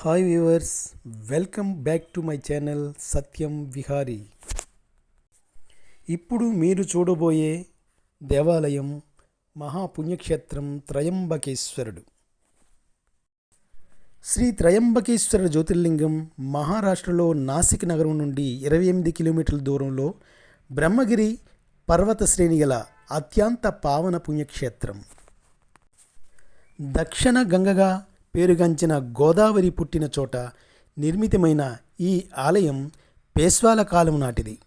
Hi viewers welcome back to my channel Satyam Vihari. ఇప్పుడు మీరు చూడబోయే దేవాలయం మహాపుణ్యక్షేత్రం త్రయంబకేశ్వరుడు. శ్రీ త్రయంబకేశ్వర జ్యోతిర్లింగం మహారాష్ట్రలో నాసిక్ నగరం నుండి ఇరవై ఎనిమిది కిలోమీటర్ల దూరంలో బ్రహ్మగిరి పర్వత శ్రేణి గల అత్యంత పావన పుణ్యక్షేత్రం. దక్షిణ గంగగా పేరుగాంచిన గోదావరి పుట్టిన చోట నిర్మితమైన ఈ ఆలయం పేష్వాల కాలం నాటిది.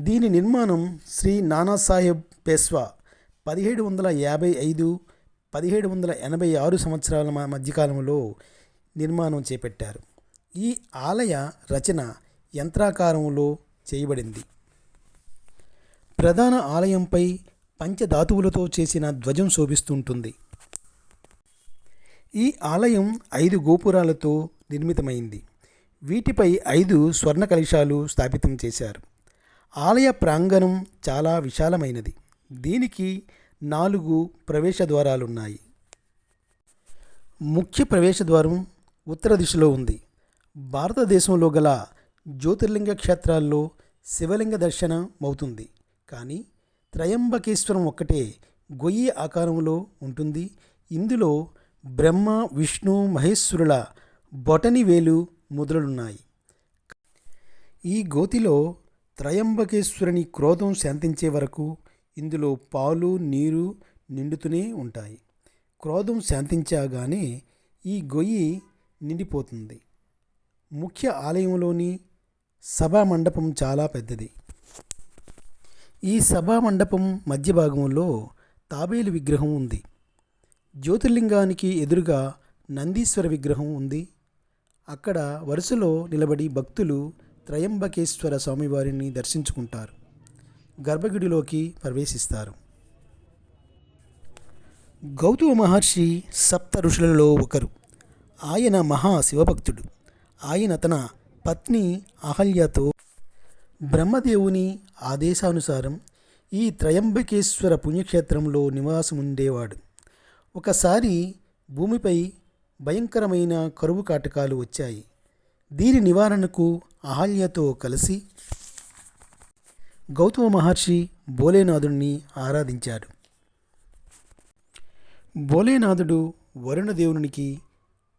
దీని నిర్మాణం శ్రీ నానాసాహెబ్ పేష్వా పదిహేడు వందల యాభై ఐదు పదిహేడు వందల ఎనభై ఆరు సంవత్సరాల మధ్యకాలంలో నిర్మాణం చేపట్టారు. ఈ ఆలయ రచన యంత్రాకారంలో చేయబడింది. ప్రధాన ఆలయంపై పంచధాతువులతో చేసిన ధ్వజం శోభిస్తుంటుంది. ఈ ఆలయం ఐదు గోపురాలతో నిర్మితమైంది. వీటిపై ఐదు స్వర్ణ కలశాలు స్థాపితం చేశారు. ఆలయ ప్రాంగణం చాలా విశాలమైనది. దీనికి నాలుగు ప్రవేశ ద్వారాలున్నాయి. ముఖ్య ప్రవేశ ద్వారం ఉత్తర దిశలో ఉంది. భారతదేశంలో గల జ్యోతిర్లింగ క్షేత్రాల్లో శివలింగ దర్శనం అవుతుంది కానీ త్రయంబకేశ్వరం ఒక్కటే గొయ్యి ఆకారంలో ఉంటుంది. ఇందులో బ్రహ్మ విష్ణు మహేశ్వరుల బొటని వేలు ముద్రలున్నాయి ఈ గోతిలో త్రయంబకేశ్వరుని క్రోధం శాంతించే వరకు ఇందులో పాలు నీరు నిండుతూనే ఉంటాయి. క్రోధం శాంతించగానే ఈ గొయ్యి నిండిపోతుంది. ముఖ్య ఆలయంలోని సభా మండపం చాలా పెద్దది. ఈ సభా మండపం మధ్య భాగంలో తాబేలు విగ్రహం ఉంది. జ్యోతిర్లింగానికి ఎదురుగా నందీశ్వర విగ్రహం ఉంది. అక్కడ వరుసలో నిలబడి భక్తులు త్రయంబకేశ్వర స్వామివారిని దర్శించుకుంటారు. గర్భగుడిలోకి ప్రవేశిస్తారు. గౌతమ మహర్షి సప్త ఋషులలో ఒకరు. ఆయన మహా శివభక్తుడు. ఆయన తన పత్ని అహల్యతో బ్రహ్మదేవుని ఆదేశానుసారం ఈ త్రయంబకేశ్వర పుణ్యక్షేత్రంలో నివాసం ఉండేవాడు ఒకసారి భూమిపై భయంకరమైన కరువు కాటకాలు వచ్చాయి. దీని నివారణకు అహల్యతో కలిసి గౌతమ మహర్షి భోలేనాథుడిని ఆరాధించాడు. భోలేనాథుడు వరుణదేవునికి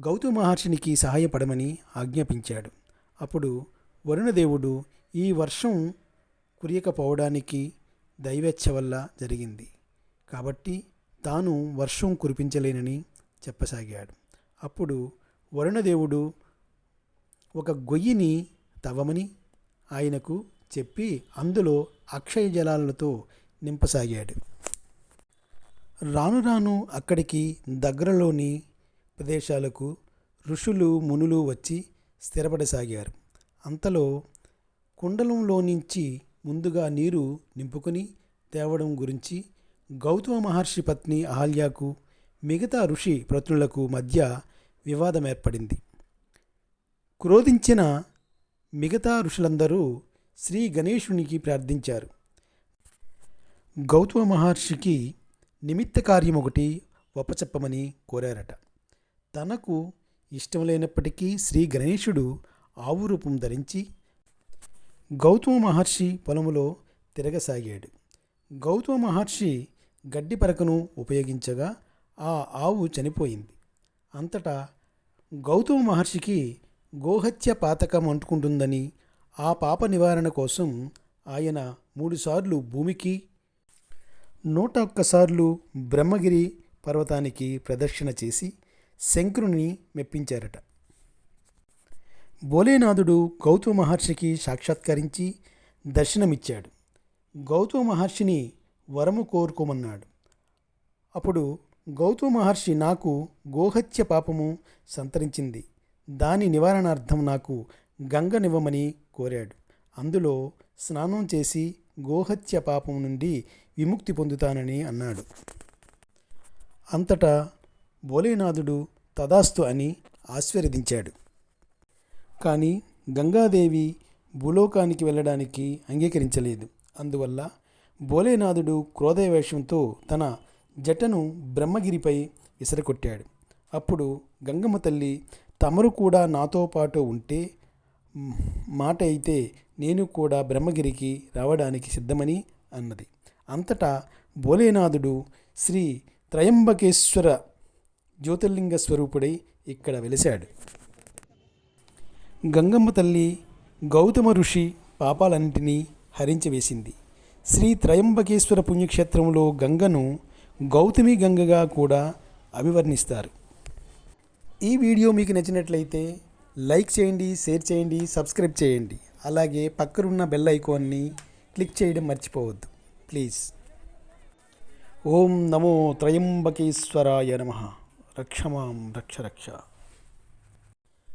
గౌతమ మహర్షినికి సహాయపడమని ఆజ్ఞాపించాడు. అప్పుడు వరుణదేవుడు ఈ వర్షం కురియకపోవడానికి దైవేచ్ఛ వల్ల జరిగింది. కాబట్టి తాను వర్షం కురిపించలేనని చెప్పసాగాడు. అప్పుడు వరుణదేవుడు ఒక గొయ్యిని తవ్వమని ఆయనకు చెప్పి అందులో అక్షయ జలాలతో నింపసాగాడు. రాను రాను అక్కడికి దగ్గరలోని ప్రదేశాలకు ఋషులు మునులు వచ్చి స్థిరపడసాగారు. అంతలో కుండలంలో నుంచి ముందుగా నీరు నింపుకొని తేవడం గురించి గౌతమ మహర్షి పత్ని అహల్యాకు మిగతా ఋషి ప్రతులకు మధ్య వివాదం ఏర్పడింది. క్రోధించిన మిగతా ఋషులందరూ శ్రీ గణేశునికి ప్రార్థించారు. గౌతమ మహర్షికి నిమిత్త కార్యం ఒకటి ఒప్పచెప్పమని కోరారట. తనకు ఇష్టం లేనప్పటికీ శ్రీ గణేశుడు ఆవు రూపం ధరించి గౌతమ మహర్షి పొలములో తిరగసాగాడు. గౌతమ మహర్షి గడ్డి పరకను ఉపయోగించగా ఆ ఆవు చనిపోయింది. అంతటా గౌతమ మహర్షికి గోహత్య పాతకం అంటుకుంటుందని ఆ పాప నివారణ కోసం ఆయన మూడుసార్లు భూమికి నూట ఒక్కసార్లు బ్రహ్మగిరి పర్వతానికి ప్రదక్షిణ చేసి శంకరుని మెప్పించారట. భోలేనాథుడు గౌతమ మహర్షికి సాక్షాత్కరించి దర్శనమిచ్చాడు. గౌతమ మహర్షిని వరము కోరుకోమన్నాడు. అప్పుడు గౌతమ మహర్షి నాకు గోహత్య పాపము సంతరించింది. దాని నివారణార్థం నాకు గంగనివ్వమని కోరాడు. అందులో స్నానం చేసి గోహత్య పాపం నుండి విముక్తి పొందుతానని అన్నాడు. అంతటా భోలేనాథుడు తదాస్తు అని ఆశీర్వదించాడు. కానీ గంగాదేవి భూలోకానికి వెళ్ళడానికి అంగీకరించలేదు. అందువల్ల భోలేనాథుడు క్రోధవేషంతో తన జటను బ్రహ్మగిరిపై విసరకొట్టాడు అప్పుడు గంగమ్మ తల్లి తమరు కూడా నాతో పాటు ఉంటే మాట అయితే నేను కూడా బ్రహ్మగిరికి రావడానికి సిద్ధమని అన్నది. అంతటా భోలేనాథుడు శ్రీ త్రయంబకేశ్వర జ్యోతిర్లింగ స్వరూపుడై ఇక్కడ వెలిశాడు. గంగమ్మ తల్లి గౌతమ ఋషి పాపాలన్నింటినీ హరించి వేసింది శ్రీ త్రయంబకేశ్వర పుణ్యక్షేత్రంలో గంగను గౌతమి గంగగా కూడా అభివర్ణిస్తారు. ఈ వీడియో మీకు నచ్చినట్లయితే లైక్ చేయండి షేర్ చేయండి సబ్స్క్రైబ్ చేయండి. అలాగే పక్కనున్న బెల్ ఐకాన్ని క్లిక్ చేయడం మర్చిపోవద్దు. ప్లీజ్. ఓం నమో త్రయంబకేశ్వరాయ నమ. రక్షమాం రక్ష రక్ష.